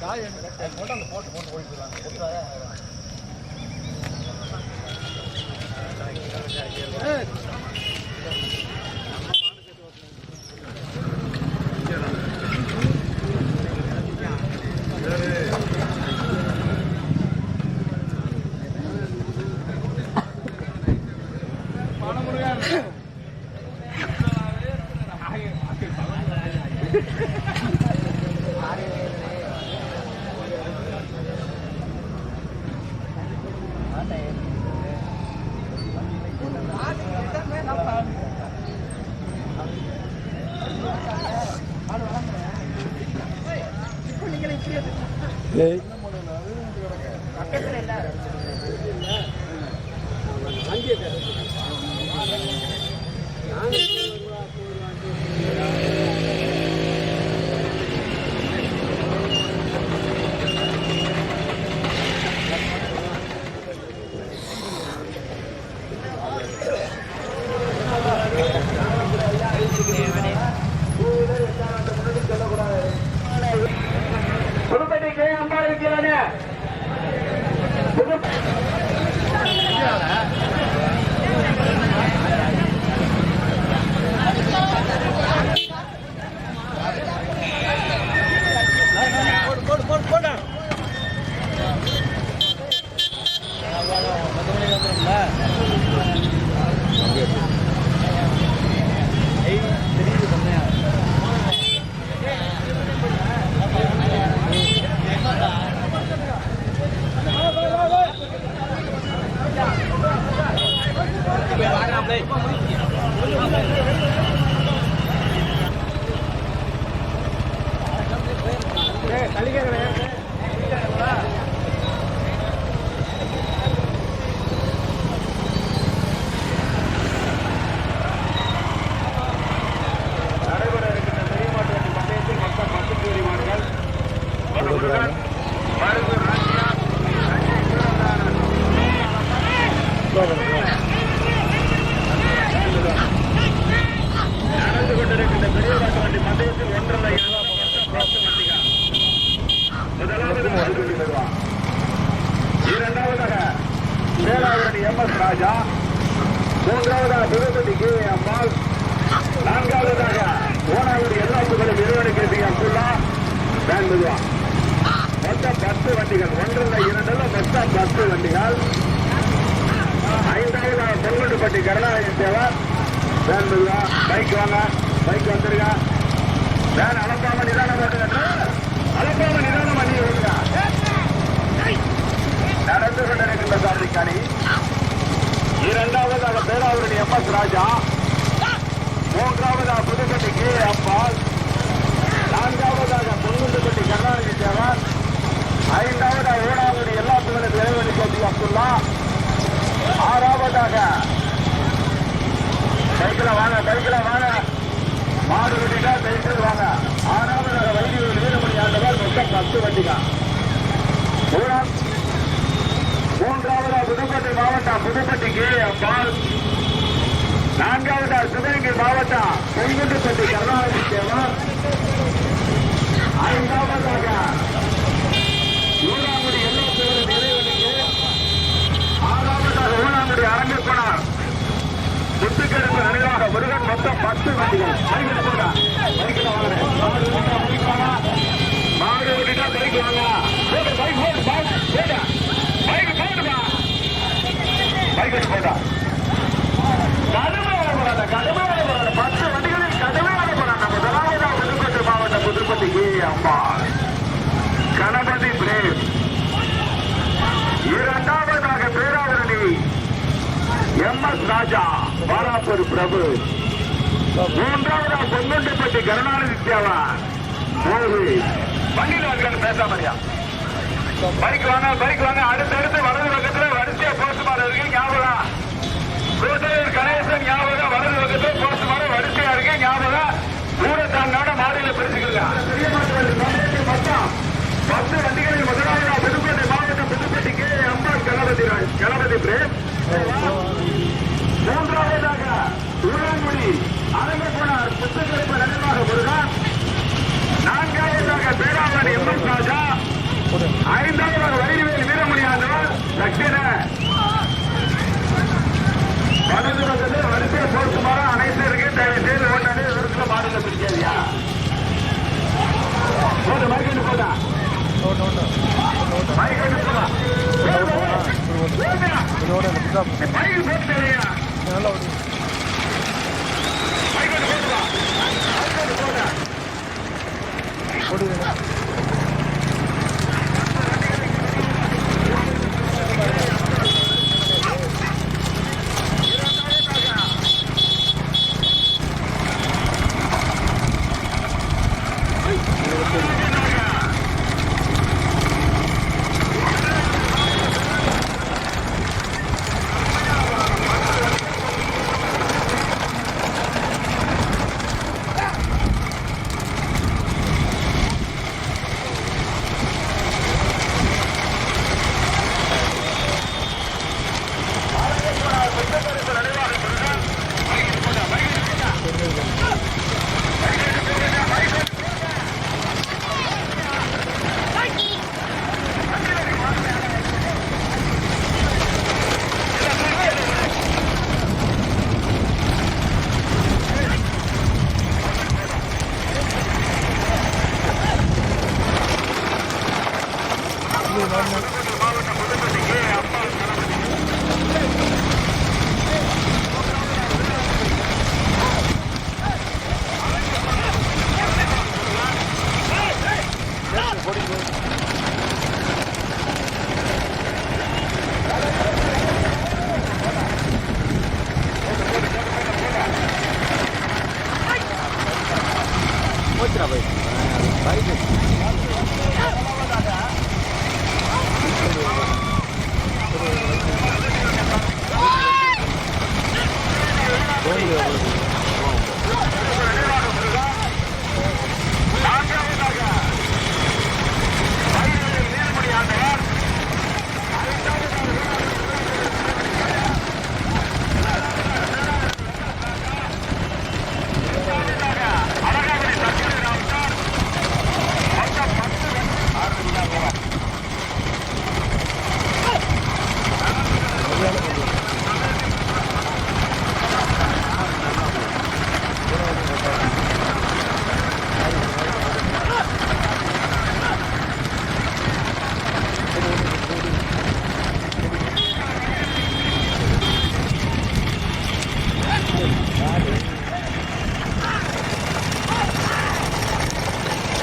காய் போட்டு அந்த போட்டு போட்டு ஓடிக்கலாம் Hey. மூன்றாவதாக திருப்பதி கே அம்மாள் நான்காவதாக ஓனாவூர் எல்லா புகழும் இருவருக்கு பி அப்துல்லா வேன் மெதுவா மொத்தம் பத்து வண்டிகள் ஒன்றல்ல இரண்டல்ல மொத்தம் பத்து வண்டிகள் ஐந்தாவது பொங்கல்பட்டி கருணாநிதி தேவர் வேன் பைக் வாங்க பைக் வந்துருங்க வேன் அலப்பாம நிதானம் ஓட்டுங்க அலப்பாம நிதானம் பண்ணி ஓட்டுங்க நடந்து கொண்டிருக்கின்ற சாரதிக்காணி இரண்டாவதாக பேராவூரணி எம் எஸ் ராஜா. மூன்றாவதாக புதுக்கட்டி கே. அப்பால் நான்காவதாக பொன்குண்டுப்பட்டி கருணாநிதி தேவர். ஐந்தாவதாக ஏழாவது எல்லா புகழும் இறைவனி கோபி அப்துல்லா. ஆறாவதாக சைக்கிள் வாங்க சைக்கிள் வாங்க. மாடு வெட்டிட்டா சைக்கிள் வாங்க. ஆறாவதாக வைத்தியர் வீரமணி ஆண்டவர் மொத்தம் பத்து வண்டிங்க மூணாம் மூன்றாவதா புதுக்கோட்டை மாவட்டம் புதுப்பட்டி கே அம்பாள் நான்காவதா சிவகங்கை மாவட்டம் பொன்குண்டுப்பட்டி கருணாநிதி சேவர் ஐந்தாவதாக ஊராங்குடி எல்லா பேரும் இறைவனுக்கு ஆறாவதாக ஊராங்குடி அரங்கக்குணர். முத்துக்கெடுப்பு நினைவாக முருகன் மொத்தம் பத்து வண்டிகள். பத்து வண்டிகளில் கடுமையான முதலாவது முதலாவதாக புதுக்கோட்டை மாவட்டம் புதுக்கோட்டை ஏ அம்மாள் கணபதி பிரேம். இரண்டாவதாக பேராவரணி எம் எஸ் ராஜா பாராப்பூர் பிரபு. மூன்றாவதாக பொன்னுண்டிப்பட்டி கருணாநிதி தேவான் வண்டியில் வந்து பேசாம பைக் வாங்க பைக் வாங்க அடுத்தடுத்து வலது பக்கத்தில் கண்ணை பிடிக்காதியா போட்டு மைக்கண்டு போட்டா போடுங்க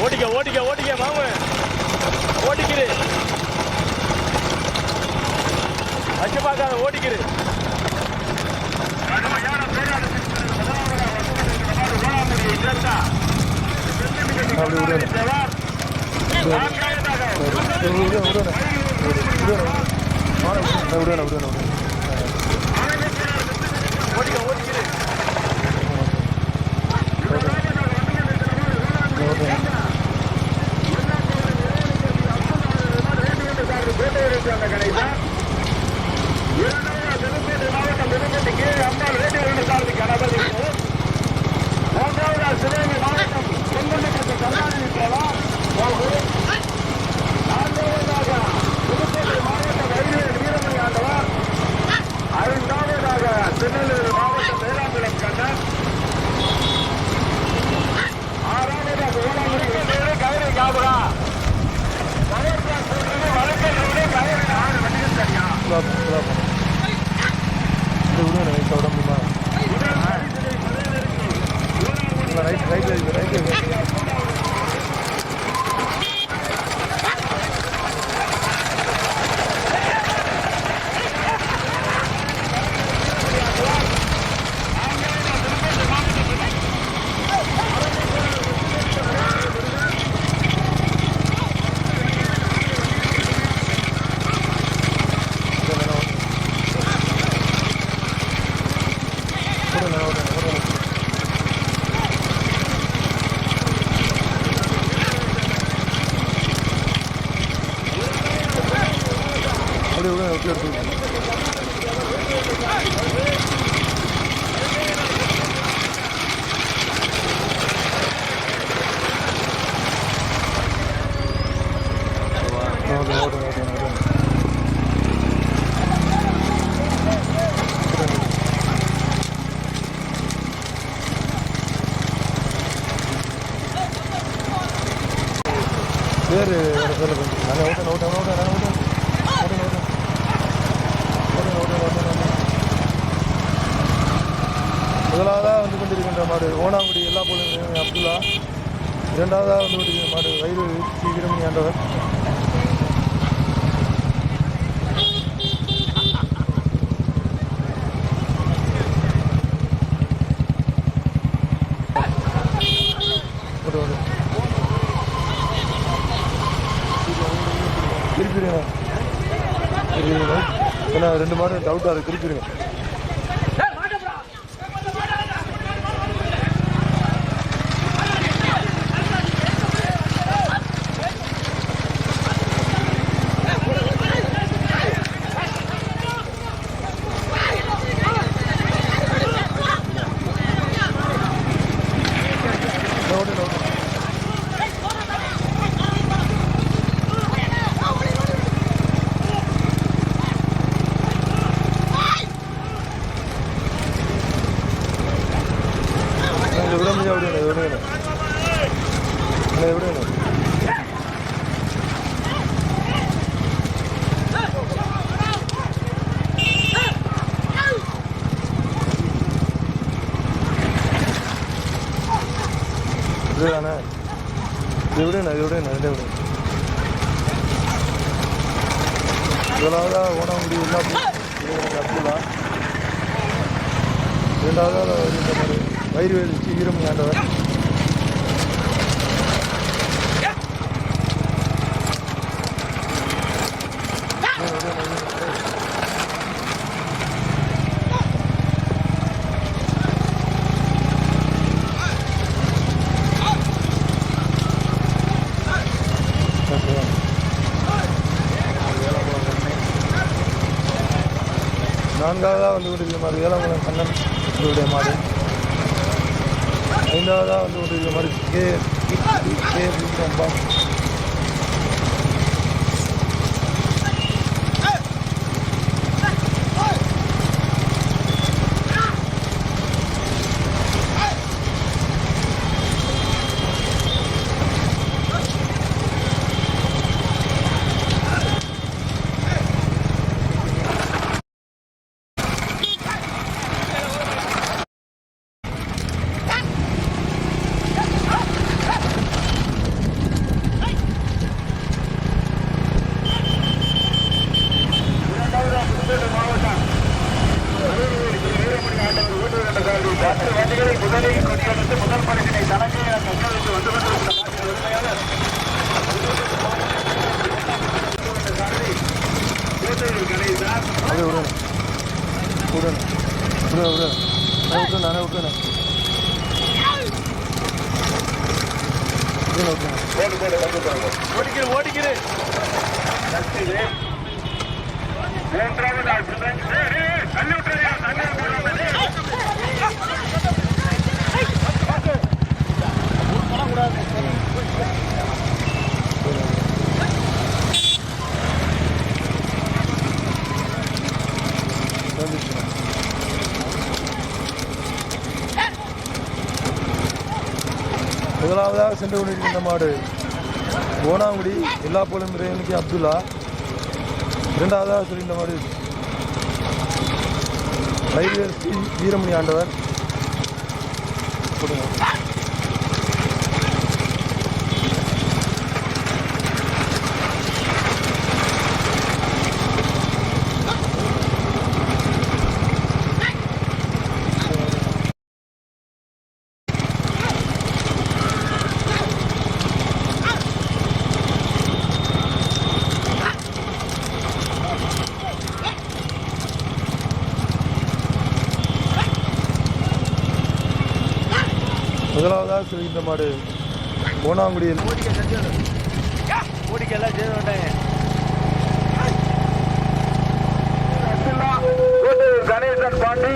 ஓட்டிக்க ஓட்டிக்க ஓட்டிக்க மாமு. ஓட்டிக்கிரு வச்சு பார்க்காத ஓட்டிக்கிரு அப்படி விடுற விடுற விடுற Yeah. ரெண்டு மாதம் டவுட்டாக அதை குறிப்பிடுங்க இதோட நடந்தே விடும் முதலாவதாக ஓட முடியும்னா அப்துல்லா இரண்டாவதாக இந்த மாதிரி வயிறு வேலை சீக்கிரம் ஆண்டவர் முதலாவதாக சென்று கொண்டிருக்கின்ற மாடு ஓனாங்குடி எல்லா போலும் இறைவனுக்கு அப்துல்லா. இரண்டாவதாக சொல்கின்ற மாடு வைரஸ் வீரமணி ஆண்டவர். கொடுங்க முதலாவதாக சொல்கின்ற மாடு ஓனாங்குடியில் ஓடிக்கெல்லாம் செய்ய மாட்டாங்க கணேசன் பாண்டி.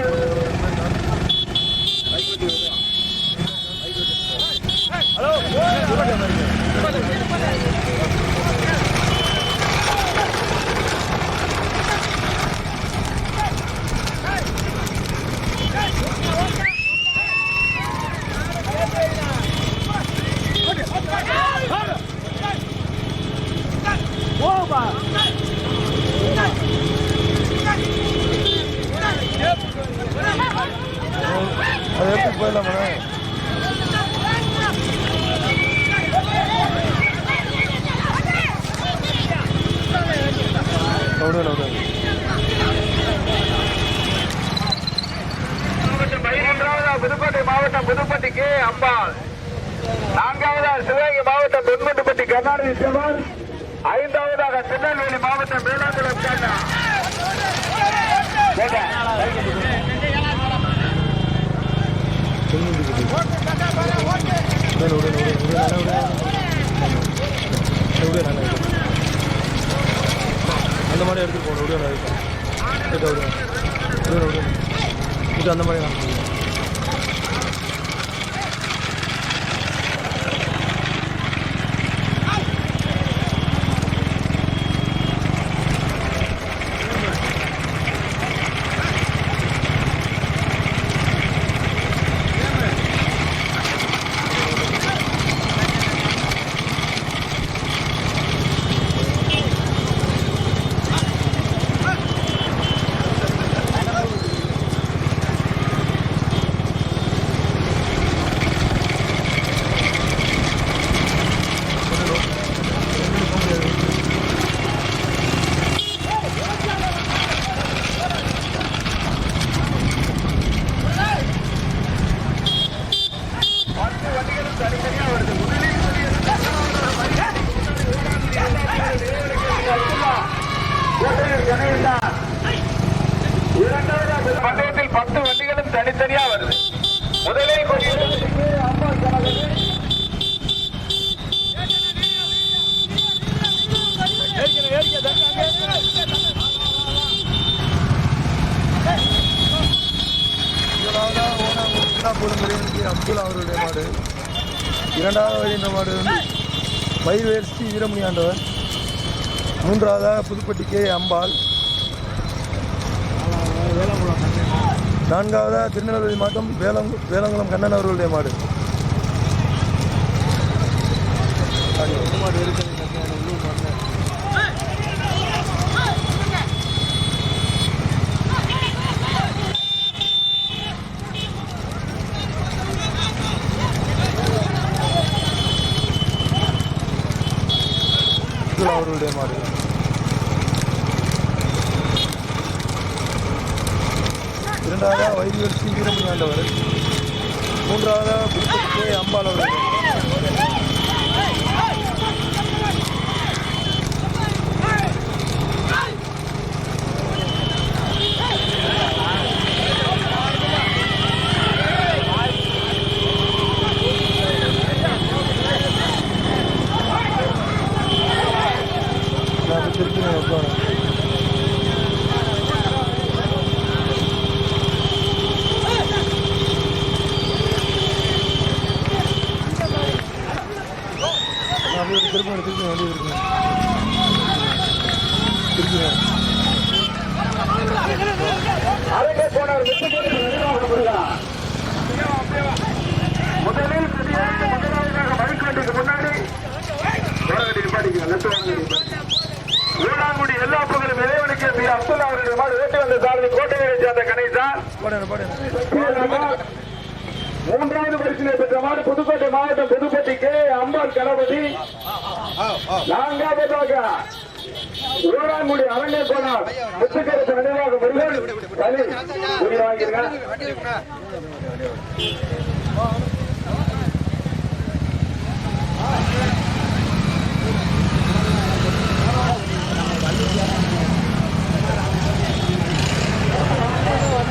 விடுவேன் விடுவேன் விடுவேன் விடுவேன் அந்த மாதிரி நான் முதலில் கொண்டிருப்பது அப்துல் அவருடைய மாடு இரண்டாவது வருகின்ற மாடு வந்து மயில்வேல் ஸ்ரீ வீரமணி ஆண்டவர். மூன்றாவதாக புதுப்பட்டி கே அம்பாள். நான்காவதாக திருநெல்வேலி மாவட்டம் வேலம் வேலங்குளம் கண்ணன் அவர்களுடைய மாடு இருக்கு அப்துல் அவர்களுடைய மாடு பதிவு வைத்தியர் வீரமணி ஆண்டவர் மூன்றாவதாக அம்பாள் அவர்கள் பாடுங்க மூன்றாவது பரிசினை பெற்ற மாடு புதுக்கோட்டை மாவட்டம் புதுப்பட்டி கே. அம்பாள் கணபதி. நான்காவதாக ஊராங்குடி அரங்கே போனார் முத்துக்கரசு நினைவாக முருகன்.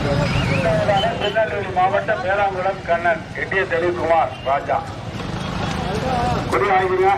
Thank you. வாங்கிருங்க திருநெல்வேலி மாவட்டம் மேலாங்குளம் கண்ணன் எட்டிய தெளிவுகுமார் ராஜா. கொடி வாங்கிக்கிறீங்க